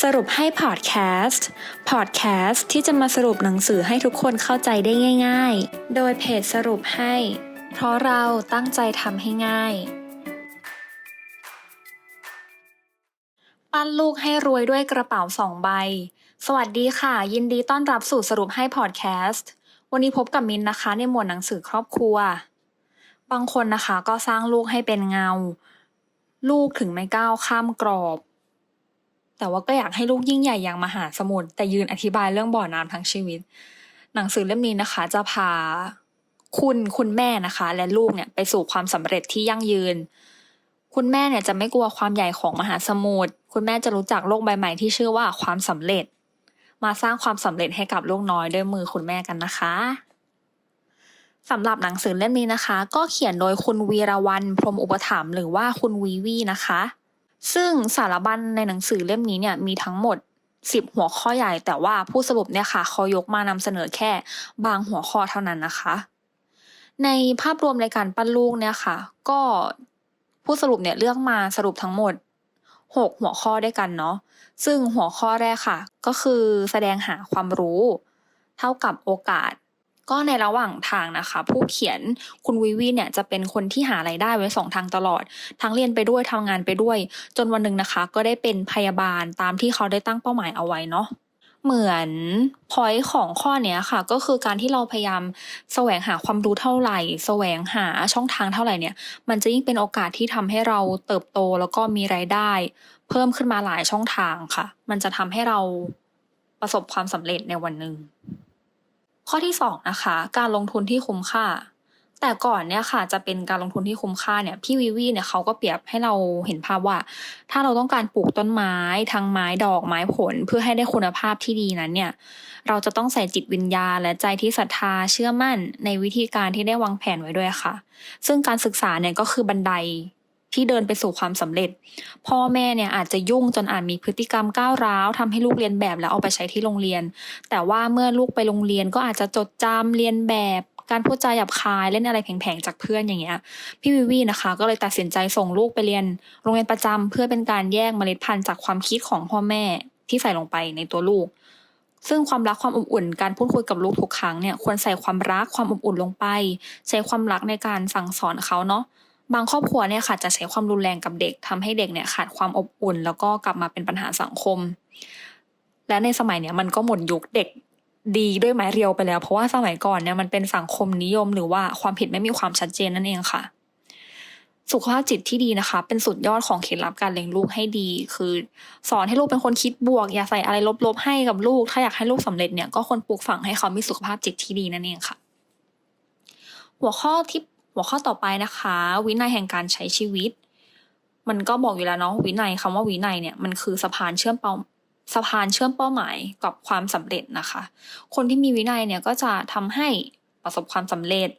สรุปให้พอดแคสต์ พอดแคสต์ที่จะมาสรุปหนังสือให้ทุกคนเข้าใจได้ง่าย ๆ โดยเพจสรุปให้ เพราะเราตั้งใจทำให้ง่าย ปั้นลูกให้รวยด้วยกระเป๋าสองใบ สวัสดีค่ะ ยินดีต้อนรับสู่สรุปให้พอดแคสต์ วันนี้พบกับมินนะคะ ในหมวดหนังสือครอบครัว บางคนนะคะก็สร้างลูกให้เป็นเงา ลูกถึงไม่ก้าวข้ามกรอบ แต่ว่าก็อยากให้ลูกยิ่งใหญ่อย่างมหาสมุทรแต่ยืนอธิบายเรื่องบ่อน้ำทั้งชีวิต หนังสือเล่มนี้นะคะ จะพาคุณคุณแม่นะคะ และลูกเนี่ยไปสู่ความสำเร็จที่ยั่งยืน คุณแม่เนี่ยจะไม่กลัวความใหญ่ของมหาสมุทรคุณแม่จะรู้จักโลกใบใหม่ที่ชื่อว่าความสำเร็จ มาสร้างความสำเร็จให้กับลูกน้อยด้วยมือคุณแม่กันนะคะสำหรับหนังสือเล่มนี้นะคะ ก็เขียนโดยคุณวีรวันพรมอุปถัมภ์หรือว่าคุณวีวีนะคะ ซึ่งสารบัญในหนังสือเล่มนี้เนี่ยมีทั้งหมด 10 หัวข้อใหญ่ แต่ว่าผู้สรุปเนี่ยค่ะเขายกมานำเสนอแค่บางหัวข้อเท่านั้นนะคะ ในภาพรวมในการปั้นลูกเนี่ยค่ะ ก็ผู้สรุปเนี่ยเลือกมาสรุปทั้งหมด 6 หัวข้อด้วยกันเนาะซึ่งหัวข้อแรกค่ะ ก็คือแสดงหาความรู้ เท่ากับโอกาส ก็ในระหว่างทางนะคะ ผู้เขียนคุณวิวีเนี่ยจะเป็นคนที่หารายได้ไว้สองทางตลอด ทั้งเรียนไปด้วยทำงานไปด้วย จนวันหนึ่งนะคะ ก็ได้เป็นพยาบาลตามที่เขาได้ตั้งเป้าหมายเอาไว้เนาะเหมือนพอยของข้อเนี้ยค่ะ ก็คือการที่เราพยายามแสวงหาความรู้เท่าไหร่ แสวงหาช่องทางเท่าไหร่เนี่ย มันจะยิ่งเป็นโอกาสที่ทำให้เราเติบโตแล้วก็มีรายได้ เพิ่มขึ้นมาหลายช่องทางค่ะ มันจะทำให้เราประสบความสำเร็จในวันหนึ่ง ข้อที่สองนะคะ การลงทุนที่คุ้มค่า แต่ก่อนเนี่ยค่ะจะเป็นการลงทุนที่คุ้มค่าเนี่ยพี่วิวีเนี่ยเขาก็เปรียบให้เราเห็นภาพว่า ถ้าเราต้องการปลูกต้นไม้ทั้งไม้ดอกไม้ผลเพื่อให้ได้คุณภาพที่ดีนั้นเนี่ยเราจะต้องใส่จิตวิญญาณและใจที่ศรัทธาเชื่อมั่นในวิธีการที่ได้วางแผนไว้ด้วยค่ะ ซึ่งการศึกษาเนี่ยก็คือบันได ที่เดินไปสู่ความสำเร็จ พ่อแม่เนี่ยอาจจะยุ่งจนอาจมีพฤติกรรมก้าวร้าวทำให้ลูกเรียนแบบแล้วเอาไปใช้ที่โรงเรียน แต่ว่าเมื่อลูกไปโรงเรียนก็อาจจะจดจำเรียนแบบการพูดจาหยาบคายเล่นอะไรแผลงๆจากเพื่อนอย่างเงี้ยพี่วิวีนะคะ ก็เลยตัดสินใจส่งลูกไปเรียน โรงเรียนประจำเพื่อเป็นการแยกเมล็ดพันธุ์จากความคิดของพ่อแม่ที่ใส่ลงไปในตัวลูก ซึ่งความรักความอบอุ่นการพูดคุยกับลูกทุกครั้งเนี่ยควรใส่ความรักความอบอุ่นลงไป ใช้ความรักในการสั่งสอนเขาเนาะ บางครอบครัวเนี่ยค่ะจะใช้ความรุนแรงกับเด็กทำให้เด็กเนี่ยขาดความอบอุ่น แล้วก็กลับมาเป็นปัญหาสังคม และในสมัยเนี้ยมันก็หมดยุคเด็กดีด้วยไม้เรียวไปแล้ว เพราะว่าสมัยก่อนเนี่ยมันเป็นสังคมนิยม หรือว่าความผิดไม่มีความชัดเจนนั่นเองค่ะ สุขภาพจิตที่ดีนะคะ เป็นสุดยอดของเคล็ดลับการเลี้ยงลูกให้ดี คือ สอนให้ลูกเป็นคนคิดบวก อย่าใส่อะไรลบๆให้กับลูก ถ้าอยากให้ลูกสำเร็จเนี่ยก็ควรปลูกฝังให้เขามีสุขภาพจิตที่ดีนั่นเองค่ะ หัวข้อที่ หัวข้อต่อไปนะคะ วินัยแห่งการใช้ชีวิต มันก็บอกอยู่แล้วเนาะวินัยคำว่าวินัยเนี่ยมันคือสะพานเชื่อมเป้าสะพานเชื่อมเป้าหมายกับความสำเร็จนะคะ คนที่มีวินัยเนี่ยก็จะทำให้ประสบความสำเร็จ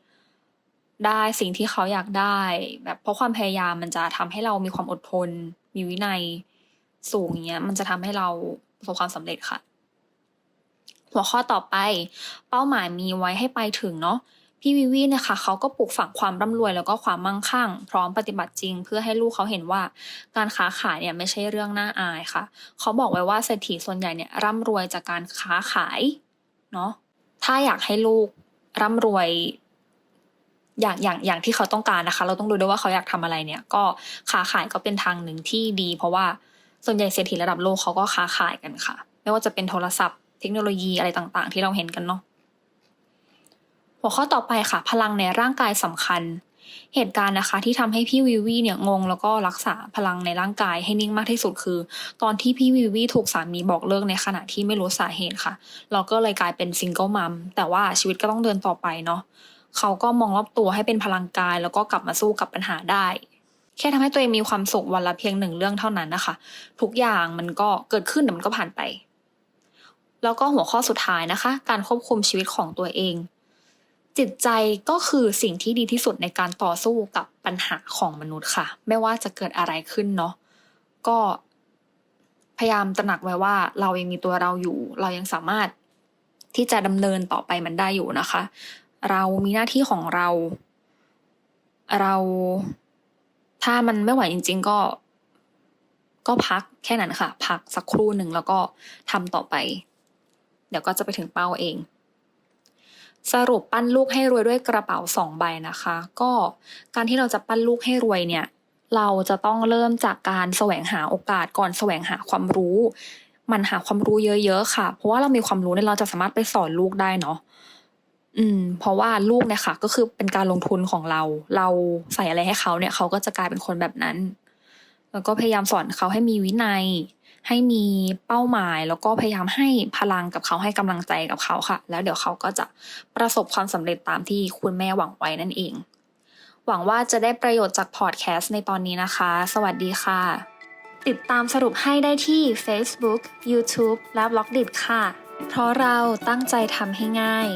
ได้สิ่งที่เขาอยากได้ แบบเพราะความพยายามมันจะทำให้เรามีความอดทน มีวินัยสูงอย่างเงี้ยมันจะทำให้เราประสบความสำเร็จค่ะ หัวข้อต่อไป เป้าหมายมีไว้ให้ไปถึงเนาะ พี่วิวีเนี่ยค่ะเขาก็ปลูกฝังความร่ำรวยแล้วก็ความมั่งคั่ง พร้อมปฏิบัติจริง เพื่อให้ลูกเขาเห็นว่าการค้าขายเนี่ยไม่ใช่เรื่องน่าอายค่ะ เขาบอกไว้ว่าเศรษฐีส่วนใหญ่เนี่ยร่ำรวยจากการค้าขายเนาะถ้าอยากให้ลูกร่ำรวยอย่างอย่างอย่างที่เขาต้องการนะคะ เราต้องดูด้วยว่าเขาอยากทำอะไรเนี่ย ก็ค้าขายก็เป็นทางหนึ่งที่ดี เพราะว่าส่วนใหญ่เศรษฐีระดับโลกเขาก็ค้าขายกันค่ะ ไม่ว่าจะเป็นโทรศัพท์เทคโนโลยีอะไรต่างๆ ที่เราเห็นกันเนาะ หัวข้อต่อไปค่ะ พลังในร่างกายสำคัญ เหตุการณ์นะคะ ที่ทำให้พี่วิวีเนี่ยงงแล้วก็รักษาพลังในร่างกายให้นิ่งมากที่สุดคือ ตอนที่พี่วิวีถูกสามีบอกเลิกในขณะที่ไม่รู้สาเหตุค่ะ เราก็เลยกลายเป็นซิงเกิลมัมแต่ว่าชีวิตก็ต้องเดินต่อไปเนาะเขาก็มองรอบตัวให้เป็นพลังกาย แล้วก็กลับมาสู้กับปัญหาได้ แค่ทำให้ตัวเองมีความสุขวันละเพียงหนึ่งเรื่องเท่านั้นนะคะ ทุกอย่างมันก็เกิดขึ้นแต่มันก็ผ่านไป แล้วก็หัวข้อสุดท้ายนะคะ การควบคุมชีวิตของตัวเอง จิตใจก็คือสิ่งที่ดีที่สุดในการต่อสู้กับปัญหาของมนุษย์ค่ะ ไม่ว่าจะเกิดอะไรขึ้นเนาะก็พยายามตระหนักไว้ว่าเรายังมีตัวเราอยู่ เรายังสามารถที่จะดำเนินต่อไปมันได้อยู่นะคะ เรามีหน้าที่ของเรา เราถ้ามันไม่ไหวจริง ๆ ก็ ก็พักแค่นั้นค่ะ พักสักครู่หนึ่งแล้วก็ทำต่อไป เดี๋ยวก็จะไปถึงเป้าเอง สรุปปั้นลูกให้รวยด้วยกระเป๋าสองใบนะคะ ก็การที่เราจะปั้นลูกให้รวยเนี่ย เราจะต้องเริ่มจากการแสวงหาโอกาสก่อนแสวงหาความรู้ มันหาความรู้เยอะๆค่ะ เพราะว่าเรามีความรู้เนี่ยเราจะสามารถไปสอนลูกได้เนาะอืม เพราะว่าลูกเนี่ยค่ะ ก็คือเป็นการลงทุนของเรา เราใส่อะไรให้เขาเนี่ยเขาก็จะกลายเป็นคนแบบนั้น แล้วก็พยายามสอนเขาให้มีวินัย ให้มีเป้าหมาย แล้วก็พยายามให้พลังกับเขาให้กำลังใจกับเขาค่ะ แล้วเดี๋ยวเขาก็จะประสบความสำเร็จตามที่คุณแม่หวังไว้นั่นเอง หวังว่าจะได้ประโยชน์จากพอดแคสต์ในตอนนี้นะคะ สวัสดีค่ะ ติดตามสรุปให้ได้ที่ Facebook, YouTube และ b ล็อกดิค่ะ เพราะเราตั้งใจทำให้ง่าย